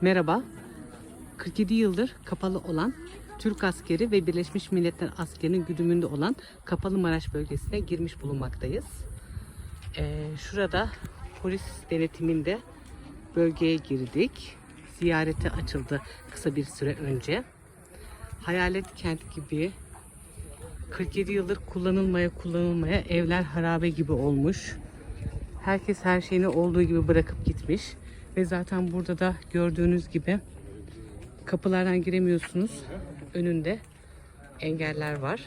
Merhaba. 47 yıldır kapalı olan Türk askeri ve Birleşmiş Milletler askerinin güdümünde olan Kapalı Maraş bölgesine girmiş bulunmaktayız. Ee, şurada polis denetiminde bölgeye girdik. Ziyarete açıldı kısa bir süre önce. Hayalet kent gibi 47 yıldır kullanılmaya kullanılmaya evler harabe gibi olmuş. Herkes her şeyini olduğu gibi bırakıp gitmiş. Ve zaten burada da gördüğünüz gibi kapılardan giremiyorsunuz. Önünde engeller var.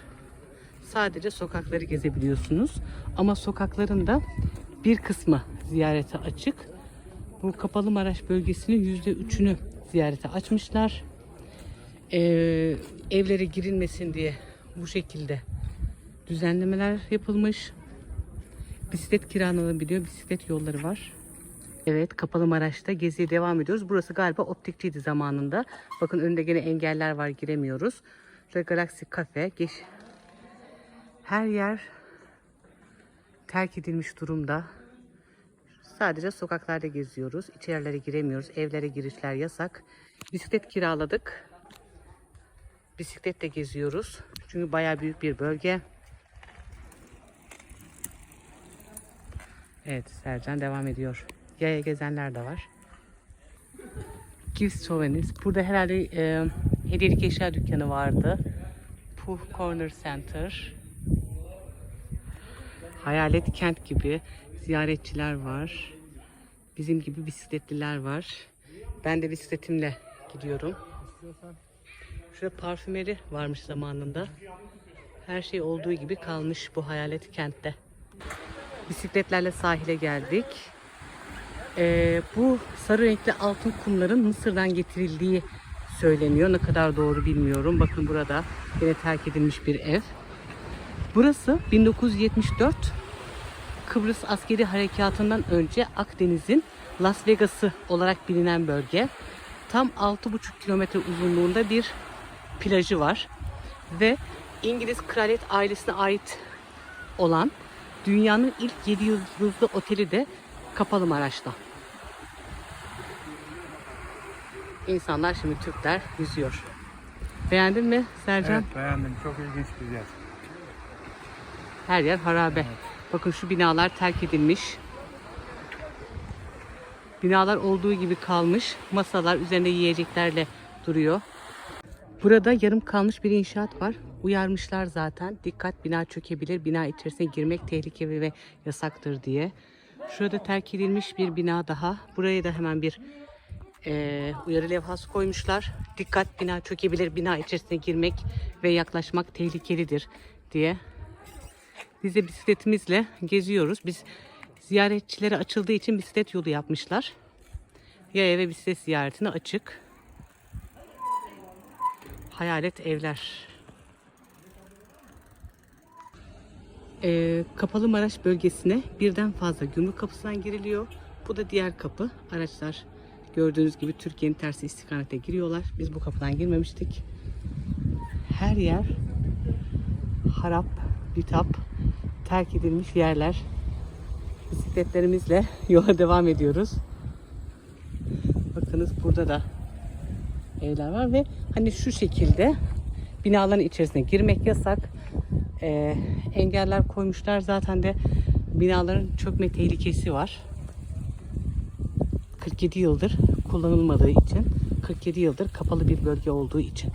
Sadece sokakları gezebiliyorsunuz. Ama sokakların da bir kısmı ziyarete açık. Bu Kapalı Maraş bölgesinin yüzde üçünü ziyarete açmışlar. Ee, evlere girilmesin diye bu şekilde düzenlemeler yapılmış. Bisiklet kiralanabiliyor. Bisiklet yolları var. Evet Kapalı Maraş'ta geziye devam ediyoruz. Burası galiba optikçiydi zamanında. Bakın önünde gene engeller var giremiyoruz. Şurada Galaxy Cafe. Geç... Her yer terk edilmiş durumda. Sadece sokaklarda geziyoruz. İçerilere giremiyoruz. Evlere girişler yasak. Bisiklet kiraladık. Bisikletle geziyoruz. Çünkü bayağı büyük bir bölge. Evet Sercan devam ediyor. Yaya gezenler de var. Gift Souvenirs. Burada herhalde e, hediyelik eşya dükkanı vardı. Puh Corner Center. Hayalet kent gibi ziyaretçiler var. Bizim gibi bisikletliler var. Ben de bisikletimle gidiyorum. Şurada parfümeri varmış zamanında. Her şey olduğu gibi kalmış bu hayalet kentte. Bisikletlerle sahile geldik. Ee, bu sarı renkli altın kumların Mısır'dan getirildiği söyleniyor. Ne kadar doğru bilmiyorum. Bakın burada yine terk edilmiş bir ev. Burası 1974 Kıbrıs askeri harekatından önce Akdeniz'in Las Vegas'ı olarak bilinen bölge. Tam 6,5 kilometre uzunluğunda bir plajı var. Ve İngiliz kraliyet ailesine ait olan dünyanın ilk 7 yıldızlı oteli de Kapalı Maraş'ta. İnsanlar şimdi Türkler yüzüyor. Beğendin mi Sercan? Evet beğendim. Çok ilginç bir yer. Her yer harabe. Bakın şu binalar terk edilmiş. Binalar olduğu gibi kalmış. Masalar üzerinde yiyeceklerle duruyor. Burada yarım kalmış bir inşaat var. Uyarmışlar zaten. Dikkat bina çökebilir. Bina içerisine girmek tehlikeli ve yasaktır diye. Şurada terk edilmiş bir bina daha. Buraya da hemen bir eee, uyarı levhası koymuşlar. Dikkat bina çökebilir. Bina içerisine girmek ve yaklaşmak tehlikelidir diye. Biz de bisikletimizle geziyoruz. Biz ziyaretçilere açıldığı için bisiklet yolu yapmışlar. Yaya ve bisiklet ziyaretine açık. Hayalet evler. Ee, Kapalı Maraş bölgesine birden fazla gümrük kapısından giriliyor. Bu da diğer kapı. Araçlar gördüğünüz gibi Türkiye'nin tersi istikamete giriyorlar. Biz bu kapıdan girmemiştik. Her yer harap, bitap, terk edilmiş yerler. Bisikletlerimizle yola devam ediyoruz. Bakınız burada da evler var ve hani şu şekilde binaların içerisine girmek yasak. Ee, engeller koymuşlar zaten de binaların çökme tehlikesi var. 47 yıldır kullanılmadığı için, 47 yıldır kapalı bir bölge olduğu için.